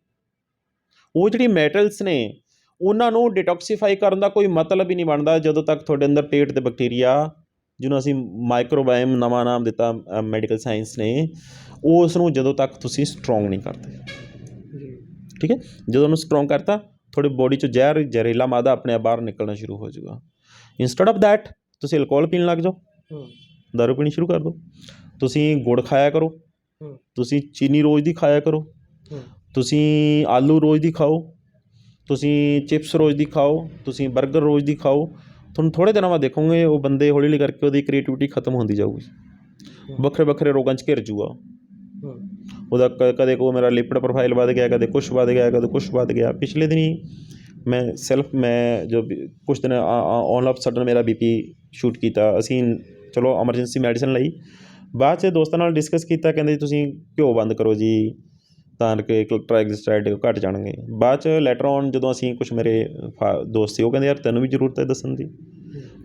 ਉਹ ਜਿਹੜੀ ਮੈਟਲਸ ਨੇ ਉਹਨਾਂ ਨੂੰ ਡਿਟੌਕਸੀਫਾਈ ਕਰਨ ਦਾ ਕੋਈ ਮਤਲਬ ਹੀ ਨਹੀਂ ਬਣਦਾ ਜਦੋਂ ਤੱਕ ਤੁਹਾਡੇ ਅੰਦਰ ਪੇਟ ਦੇ ਬੈਕਟੀਰੀਆ ਜਿਹਨੂੰ ਅਸੀਂ ਮਾਈਕਰੋਬਾਇਮ ਨਵਾਂ ਨਾਮ ਦਿੱਤਾ ਮੈਡੀਕਲ ਸਾਇੰਸ ਨੇ ਉਸ ਨੂੰ ਜਦੋਂ ਤੱਕ ਤੁਸੀਂ ਸਟਰੋਂਗ ਨਹੀਂ ਕਰਦੇ। ਠੀਕ ਹੈ? ਜਦੋਂ ਉਹਨੂੰ ਸਟਰੋਂਗ ਕਰਤਾ ਤੁਹਾਡੀ ਬੋਡੀ ਚੋਂ ਜ਼ਹਿਰ ਜ਼ਹਿਰੀਲਾ ਮਾਦਾ ਆਪਣੇ ਆਪ ਬਾਹਰ ਨਿਕਲਣਾ ਸ਼ੁਰੂ ਹੋ ਜਾਊਗਾ। ਇਨਸਟੈਡ ਆਫ ਥੈਟ ਤੁਸੀਂ ਅਲਕੋਹਲ ਪੀਣ ਲੱਗ ਜਾਓ। ਦਾਰੂ ਪੀਣੀ ਸ਼ੁਰੂ ਕਰ ਦਿਓ। ਤੁਸੀਂ ਗੁੜ ਖਾਇਆ ਕਰੋ। ਤੁਸੀਂ ਚੀਨੀ ਰੋਜ਼ ਦੀ ਖਾਇਆ ਕਰੋ। ਤੁਸੀਂ ਆਲੂ ਰੋਜ਼ ਦੀ ਖਾਓ ਤੁਸੀਂ ਚਿਪਸ ਰੋਜ਼ ਦੀ ਖਾਓ ਤੁਸੀਂ 버ਗਰ ਰੋਜ਼ ਦੀ ਖਾਓ ਤੁਹਾਨੂੰ ਥੋੜੇ ਦਿਨਾਂ ਬਾਅਦ ਦੇਖੋਗੇ ਉਹ ਬੰਦੇ ਹੌਲੀ ਹੌਲੀ ਕਰਕੇ ਉਹਦੀ ਕ੍ਰੀਏਟੀਵਿਟੀ ਖਤਮ ਹੁੰਦੀ ਜਾਊਗੀ। ਵੱਖਰੇ ਵੱਖਰੇ ਰੋਗਾਂ 'ਚ ਘਿਰ ਜੂਗਾ। ਉਹਦਾ ਕਦੇ ਕੋ ਮੇਰਾ ਲਿਪਿਡ ਪ੍ਰੋਫਾਈਲ ਵੱਧ ਗਿਆ ਕਦੇ ਕੁਛ ਵੱਧ ਗਿਆ ਕਦੇ ਕੁਛ ਵੱਧ ਗਿਆ। ਪਿਛਲੇ ਦਿਨੀ ਮੈਂ ਸੈਲਫ ਮੈਂ ਜੋ ਕੁਛ ਦਿਨ ਆਨ ਆਫ ਸਡਨ ਮੇਰਾ ਬੀਪੀ ਸ਼ੂਟ ਕੀਤਾ। ਅਸੀਂ ਚਲੋ ਐਮਰਜੈਂਸੀ ਮੈਡੀਸਨ ਲਈ। ਬਾਅਦ 'ਚ ਦੋਸਤਾਂ ਨਾਲ ਡਿਸਕਸ ਕੀਤਾ ਕਹਿੰਦੇ ਜੀ ਤੁਸੀਂ ਘਿਓ ਬੰਦ ਕਰੋ ਜੀ। ਤਾਂ ਕਿ ਟ੍ਰਾਈਗਲਿਸਰਾਈਡ ਘਟ ਜਾਣਗੇ। ਬਾਅਦ 'ਚ ਲੈਟਰ ਔਨ ਜਦੋਂ ਅਸੀਂ ਕੁਝ ਮੇਰੇ ਫਾ- ਦੋਸਤ ਸੀ ਉਹ ਕਹਿੰਦੇ ਯਾਰ ਤੈਨੂੰ ਵੀ ਜ਼ਰੂਰਤ ਹੈ ਦੱਸਣ ਦੀ?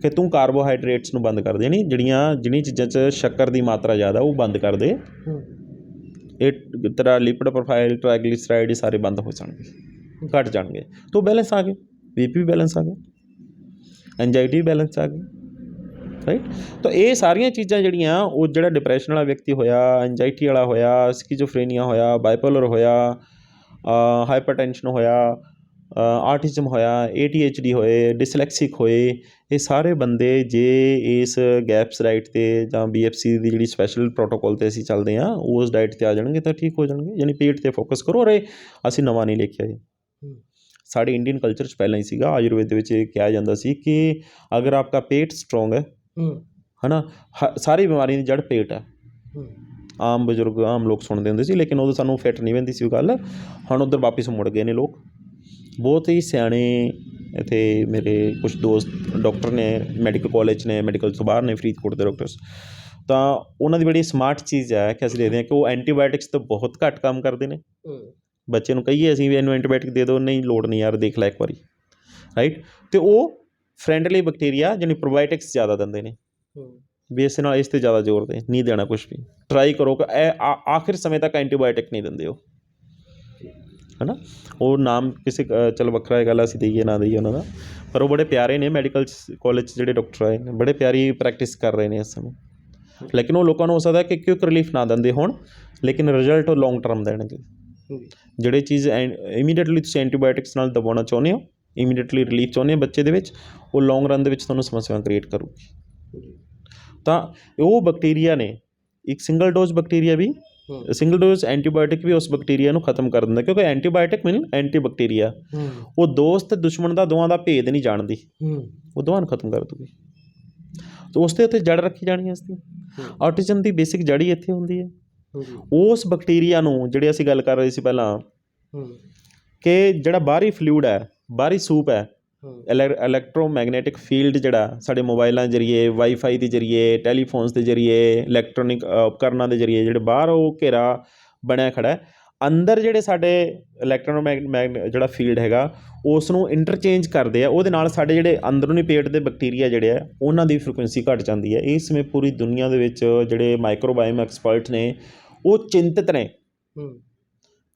ਕਿ ਤੂੰ ਕਾਰਬੋਹਾਈਡਰੇਟਸ ਨੂੰ ਬੰਦ ਕਰ ਦੇ ਨਹੀਂ ਜਿਹੜੀਆਂ ਜਿਹੜੀਆਂ ਚੀਜ਼ਾਂ 'ਚ ਸ਼ੱਕਰ ਦੀ ਮਾਤਰਾ ਜ਼ਿਆਦਾ ਉਹ ਬੰਦ ਕਰ ਦੇ। ਇਹ ਤੇਰਾ ਲਿਪਿਡ ਪ੍ਰੋਫਾਈਲ ਟ੍ਰਾਈਗਲਿਸਰਾਈਡ ਇਹ ਸਾਰੇ ਬੰਦ ਹੋ ਜਾਣਗੇ। ਘਟ ਜਾਣਗੇ। ਤੋ ਬੈਲੈਂਸ ਆ ਗਿਆ ਬੀਪੀ ਬੈਲੈਂਸ ਆ ਗਿਆ ਐਂਜ਼ਾਈਟੀ ਬੈਲੈਂਸ ਆ ਗਈ। ਰਾਈਟ ਤਾਂ ਇਹ ਸਾਰੀਆਂ ਚੀਜ਼ਾਂ ਜਿਹੜੀਆਂ ਉਹ ਜਿਹੜਾ ਡਿਪਰੈਸ਼ਨ ਵਾਲਾ ਵਿਅਕਤੀ ਹੋਇਆ ਐਂਜ਼ਾਈਟੀ ਵਾਲਾ ਹੋਇਆ ਸਕਿਜ਼ੋਫਰੇਨੀਆ ਹੋਇਆ ਬਾਈਪੋਲਰ ਹੋਇਆ ਹਾਈਪਰਟੈਂਸ਼ਨ ਹੋਇਆ ਆਰਟਿਜ਼ਮ ਹੋਇਆ ADHD ਹੋਏ ਡਿਸਲੈਕਸਿਕ ਹੋਏ ਇਹ ਸਾਰੇ ਬੰਦੇ ਜੇ ਇਸ ਗੈਪਸ ਡਾਈਟ ਤੇ ਜਾਂ BFC ਦੀ ਜਿਹੜੀ ਸਪੈਸ਼ਲ ਪ੍ਰੋਟੋਕਾਲ ਤੇ ਅਸੀਂ ਚੱਲਦੇ ਆ ਉਸ ਡਾਈਟ ਤੇ ਆ ਜਾਣਗੇ ਤਾਂ ਠੀਕ ਹੋ ਜਾਣਗੇ। ਯਾਨੀ ਪੇਟ ਤੇ ਫੋਕਸ ਕਰੋ ਇਹ ਅਸੀਂ ਨਵਾਂ ਨਹੀਂ ਲਿਖਿਆ ਹੂੰ। ਸਾਡੇ ਇੰਡੀਅਨ ਕਲਚਰ 'ਚ ਪਹਿਲਾਂ ਹੀ ਸੀਗਾ ਆਯੁਰਵੇਦ ਦੇ ਵਿੱਚ ਇਹ ਕਿਹਾ ਜਾਂਦਾ ਸੀ ਕਿ ਅਗਰ ਆਪਕਾ ਪੇਟ ਸਟਰੋਂਗ ਹੂੰ ਹਨਾ? ਸਾਰੀ ਬਿਮਾਰੀਆਂ ਦੀ ਜੜ ਪੇਟ ਹੂੰ। ਆਮ ਬਜ਼ੁਰਗ ਆਮ ਲੋਕ ਸੁਣਦੇ ਹੁੰਦੇ ਸੀ ਲੇਕਿਨ ਉਦੋਂ ਸਾਨੂੰ ਫਿੱਟ ਨਹੀਂ ਪੈਂਦੀ ਸੀ ਉਹ ਗੱਲ। ਹੁਣ ਉਧਰ ਵਾਪਿਸ ਮੁੜ ਗਏ ਨੇ ਲੋਕ। ਬਹੁਤ ਹੀ ਸਿਆਣੇ ਇੱਥੇ ਮੇਰੇ ਕੁਝ ਦੋਸਤ ਡਾਕਟਰ ਨੇ ਮੈਡੀਕਲ ਕਾਲਜ ਨੇ ਮੈਡੀਕਲ ਤੋਂ ਬਾਹਰ ਨੇ ਫਰੀਦਕੋਟ ਦੇ ਡਾਕਟਰਸ। ਤਾਂ ਉਹਨਾਂ ਦੀ ਬੜੀ ਸਮਾਰਟ ਚੀਜ਼ ਹੈ ਕਿ ਅਸੀਂ ਦੇਖਦੇ ਹਾਂ ਕਿ ਉਹ ਐਂਟੀਬਾਇਓਟਿਕਸ ਤੋਂ ਬਹੁਤ ਘੱਟ ਕੰਮ ਕਰਦੇ ਨੇ। ਬੱਚੇ ਨੂੰ ਕਹੀਏ ਅਸੀਂ ਵੀ ਇਹਨੂੰ ਐਂਟੀਬਾਇਓਟਿਕ ਦੇ ਦਿਓ ਨਹੀਂ ਲੋੜ ਨਹੀਂ ਯਾਰ ਦੇਖ ਲੈ ਇੱਕ ਵਾਰੀ। ਰਾਈਟ ਤੇ ਉਹ ਫ੍ਰੈਂਡਲੀ ਬੈਕਟੀਰੀਆ ਜਾਨੀ ਪ੍ਰੋਬਾਇਓਟਿਕਸ ਜ਼ਿਆਦਾ ਦਿੰਦੇ ਨੇ। ਹੂੰ। ਵੀ ਇਸ ਨਾਲ ਇਸ ਤੇ ਜ਼ਿਆਦਾ ਜ਼ੋਰ ਦੇ ਨਹੀਂ ਦੇਣਾ ਕੁਝ ਵੀ। ਟਰਾਈ ਕਰੋ ਕਿ ਇਹ ਆਖਿਰ ਸਮੇਂ ਤੱਕ ਐਂਟੀਬਾਇਓਟਿਕ ਨਹੀਂ ਦਿੰਦੇ ਉਹ। ਹਨਾ? ਉਹ ਨਾਮ ਕਿਸੇ ਚਲ ਵੱਖਰਾ ਹੈ ਗੱਲ ਅਸੀਂ ਦਈਏ ਨਾ ਦਈਏ ਉਹਨਾਂ ਦਾ। ਪਰ ਉਹ ਬੜੇ ਪਿਆਰੇ ਨੇ ਮੈਡੀਕਲ ਕਾਲਜ ਜਿਹੜੇ ਡਾਕਟਰ ਆਏ ਨੇ ਬੜੇ ਪਿਆਰੀ ਪ੍ਰੈਕਟਿਸ ਕਰ ਰਹੇ ਨੇ ਇਸ ਸਮੇਂ। ਲੇਕਿਨ ਉਹ ਲੋਕਾਂ ਨੂੰ ਹੋ ਸਕਦਾ ਕਿ ਕਿਉਂ ਰਿਲੀਫ ਨਾ ਦਿੰਦੇ ਹੋਣ ਲੇਕਿਨ ਰਿਜ਼ਲਟ ਉਹ ਲੌਂਗ ਟਰਮ ਦੇਣਗੇ ਜਿਹੜੇ ਚੀਜ਼ ਇਮੀਡੀਏਟਲੀ ਤੁਸੀਂ ਐਂਟੀਬਾਇਓਟਿਕਸ ਨਾਲ ਦਬਾਉਣਾ ਚਾਹੁੰਦੇ ਹੋ ਇਮੀਡੀਏਟਲੀ ਰਿਲੀਫ ਚਾਹੁੰਦੇ ਹੋ ਬੱਚੇ ਦੇ ਵਿੱਚ ਉਹ ਲੌਂਗ ਰਨ ਦੇ ਵਿੱਚ ਤੁਹਾਨੂੰ ਸਮੱਸਿਆਵਾਂ ਕ੍ਰੀਏਟ ਕਰੂਗੀ। ਤਾਂ ਉਹ ਬੈਕਟੀਰੀਆ ਨੇ ਇੱਕ ਸਿੰਗਲ ਡੋਜ਼ ਬੈਕਟੀਰੀਆ ਵੀ ਸਿੰਗਲ ਡੋਜ਼ ਐਂਟੀਬਾਇਓਟਿਕ ਵੀ ਉਸ ਬੈਕਟੀਰੀਆ ਨੂੰ ਖਤਮ ਕਰ ਦਿੰਦਾ ਕਿਉਂਕਿ ਐਂਟੀਬਾਇਓਟਿਕ ਮੀਨ ਐਂਟੀ ਬੈਕਟੀਰੀਆ ਉਹ ਦੋਸਤ ਤੇ ਦੁਸ਼ਮਣ ਦਾ ਦੋਵਾਂ ਦਾ ਭੇਦ ਨਹੀਂ ਜਾਣਦੀ। ਉਹ ਦੋਵਾਂ ਨੂੰ ਖਤਮ ਕਰ ਦੂਗੀ ਤਾਂ ਉਸ ਦੇ ਉੱਤੇ ਜੜ ਰੱਖੀ ਜਾਣੀ ਹੈ ਇਸ ਦੀ। ਆਟਿਜ਼ਮ ਦੀ ਬੇਸਿਕ ਜੜ ਇੱਥੇ ਹੁੰਦੀ ਹੈ। ਉਸ ਬੈਕਟੀਰੀਆ ਨੂੰ ਜਿਹੜੇ ਅਸੀਂ ਗੱਲ ਕਰ ਰਹੇ ਸੀ ਪਹਿਲਾਂ ਕਿ ਜਿਹੜਾ ਬਾਹਰੀ ਫਲੂਇਡ ਹੈ ਬਾਹਰੀ ਸੂਪ ਹੈ। ਇਲੈਕਟ੍ਰੋਮੈਗਨੈਟਿਕ ਫੀਲਡ ਜਿਹੜਾ ਸਾਡੇ ਮੋਬਾਈਲਾਂ ਜਰੀਏ ਵਾਈਫਾਈ ਦੇ ਜਰੀਏ ਟੈਲੀਫੋਨਸ ਦੇ ਜਰੀਏ ਇਲੈਕਟ੍ਰੋਨਿਕ ਉਪਕਰਨਾਂ ਦੇ ਜਰੀਏ ਜਿਹੜੇ ਬਾਹਰ ਉਹ ਘੇਰਾ ਬਣਿਆ ਖੜਾ ਹੈ। ਅੰਦਰ ਜਿਹੜੇ ਸਾਡੇ ਇਲੈਕਟ੍ਰੋਮੈਗ ਜਿਹੜਾ ਫੀਲਡ ਹੈਗਾ ਉਸ ਨੂੰ ਇੰਟਰਚੇਂਜ ਕਰਦੇ ਆ। ਉਹਦੇ ਨਾਲ ਸਾਡੇ ਜਿਹੜੇ ਅੰਦਰੂਨੀ ਪੇਟ ਦੇ ਬੈਕਟੀਰੀਆ ਜਿਹੜੇ ਆ ਉਹਨਾਂ ਦੀ ਫ੍ਰੀਕੁਐਂਸੀ ਘਟ ਜਾਂਦੀ ਹੈ। ਇਸ ਸਮੇਂ ਪੂਰੀ ਦੁਨੀਆ ਦੇ ਵਿੱਚ ਜਿਹੜੇ ਮਾਈਕਰੋਬਾਇਓਮ ਐਕਸਪਰਟ ਨੇ ਉਹ ਚਿੰਤਤ ਨੇ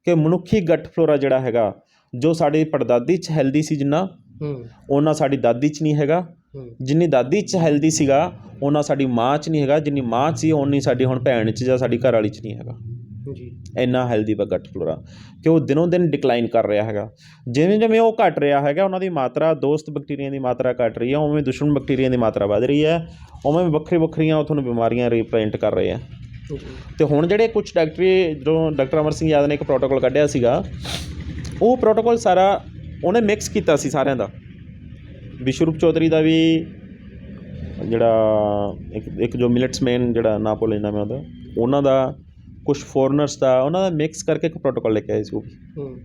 ਕਿ ਮਨੁੱਖੀ ਗਟ ਫਲੋਰਾ ਜਿਹੜਾ ਹੈਗਾ ਜੋ ਸਾਡੀ ਪੜਦਾਦੀ 'ਚ ਹੈਲਦੀ ਸੀ ਜਿੰਨਾ ਹੂੰ। ਉਹਨਾਂ ਸਾਡੀ ਦਾਦੀ 'ਚ ਨਹੀਂ ਹੈਗਾ। ਜਿੰਨੀ ਦਾਦੀ 'ਚ ਹੈਲਦੀ ਸੀਗਾ ਉਹਨਾਂ ਸਾਡੀ ਮਾਂ 'ਚ ਨਹੀਂ ਹੈਗਾ। ਜਿੰਨੀ ਮਾਂ 'ਚ ਸੀ ਓਨੀ ਸਾਡੀ ਹੁਣ ਭੈਣ 'ਚ ਜਾਂ ਸਾਡੀ ਘਰ ਵਾਲੀ 'ਚ ਨਹੀਂ ਹੈਗਾ। ਜੀ। ਇੰਨਾ ਹੈਲਦੀ ਵਾ ਗਟ ਫਲੋਰਾ ਕਿ ਉਹ ਦਿਨੋਂ ਦਿਨ ਡਿਕਲਾਈਨ ਕਰ ਰਿਹਾ ਹੈਗਾ। ਜਿਵੇਂ ਜਿਵੇਂ ਉਹ ਘਟ ਰਿਹਾ ਹੈਗਾ ਉਹਨਾਂ ਦੀ ਮਾਤਰਾ ਦੋਸਤ ਬੈਕਟੀਰੀਆ ਦੀ ਮਾਤਰਾ ਘਟ ਰਹੀ ਹੈ ਉਵੇਂ ਦੁਸ਼ਮਣ ਬੈਕਟੀਰੀਆ ਦੀ ਮਾਤਰਾ ਵਧ ਰਹੀ ਹੈ। ਉਵੇਂ ਵੱਖਰੀ ਵੱਖਰੀਆਂ ਉਹ ਤੁਹਾਨੂੰ ਬਿਮਾਰੀਆਂ ਰਿਪ੍ਰੈਜ਼ੈਂਟ ਕਰ ਰਹੇ ਆ। ਤੇ ਹੁਣ ਜਿਹੜੇ ਕੁਝ ਡਾਕਟਰੀ ਜਦੋਂ ਡਾਕਟਰ ਅਮਰ ਸਿੰਘ ਯਾਦ ਨੇ ਇੱਕ ਪ੍ਰੋਟੋਕਾਲ ਕੱਢਿਆ ਸੀਗਾ ਉਹ ਪ੍ਰੋਟੋਕਾਲ ਸਾਰਾ ਉਹਨੇ ਮਿਕਸ ਕੀਤਾ ਸੀ ਸਾਰਿਆਂ ਦਾ। ਵਿਸ਼ਵਰੂਪ ਚੌਧਰੀ ਦਾ ਵੀ ਜਿਹੜਾ ਇੱਕ ਇੱਕ ਜੋ ਮਿਲਟਸਮੈਨ ਜਿਹੜਾ ਨਾ ਭੁੱਲ ਜਾਂਦਾ ਮੈਂ ਉਹਦਾ ਉਹਨਾਂ ਦਾ ਕੁਝ ਫੋਰਨਰਸ ਦਾ ਉਹਨਾਂ ਦਾ ਮਿਕਸ ਕਰਕੇ ਇੱਕ ਪ੍ਰੋਟੋਕਾਲ ਲੈ ਕੇ ਆਏ ਸੀ ਉਹ ਵੀ। ਹੂੰ।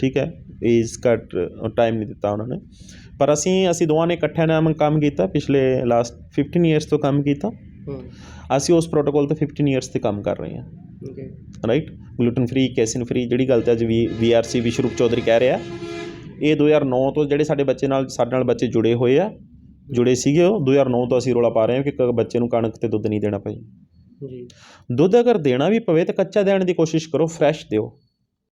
ਠੀਕ ਹੈ? ਏਜ ਘੱਟ ਟਾਈਮ ਨਹੀਂ ਦਿੱਤਾ ਉਹਨਾਂ ਨੇ। ਪਰ ਅਸੀਂ ਅਸੀਂ ਦੋਵਾਂ ਨੇ ਇਕੱਠਿਆਂ ਨੇ ਕੰਮ ਕੀਤਾ ਪਿਛਲੇ ਲਾਸਟ 15 ਇਅਰਸ ਤੋਂ ਕੰਮ ਕੀਤਾ। ਹੂੰ। ਅਸੀਂ ਉਸ ਪ੍ਰੋਟੋਕਾਲ ਤੇ 15 ਇਅਰਸ ਤੇ ਕੰਮ ਕਰ ਰਹੇ ਹਾਂ। Right gluten free casein free ਜਿਹੜੀ ਗੱਲ ਤੇ ਅੱਜ ਵੀ ਵੀਆਰਸੀ ਵਿਸ਼ਵਰੂਪ ਚੌਧਰੀ ਕਹਿ ਰਿਹਾ ਇਹ 2009 ਤੋਂ ਜਿਹੜੇ ਸਾਡੇ ਬੱਚੇ ਨਾਲ ਸਾਡੇ ਨਾਲ ਬੱਚੇ ਜੁੜੇ ਹੋਏ ਆ ਜੁੜੇ ਸੀਗੇ ਉਹ 2009 ਤੋਂ ਅਸੀਂ ਰੋਲਾ ਪਾ ਰਹੇ ਹਾਂ ਕਿ ਕ- ਬੱਚੇ ਨੂੰ ਕਣਕ ਤੇ ਦੁੱਧ ਨਹੀਂ ਦੇਣਾ ਭਾਈ। ਜੀ। ਦੁੱਧ ਅਗਰ ਦੇਣਾ ਵੀ ਪਵੇ ਤਾਂ ਕੱਚਾ ਦੇਣ ਦੀ ਕੋਸ਼ਿਸ਼ ਕਰੋ ਫਰੈਸ਼ ਦਿਓ।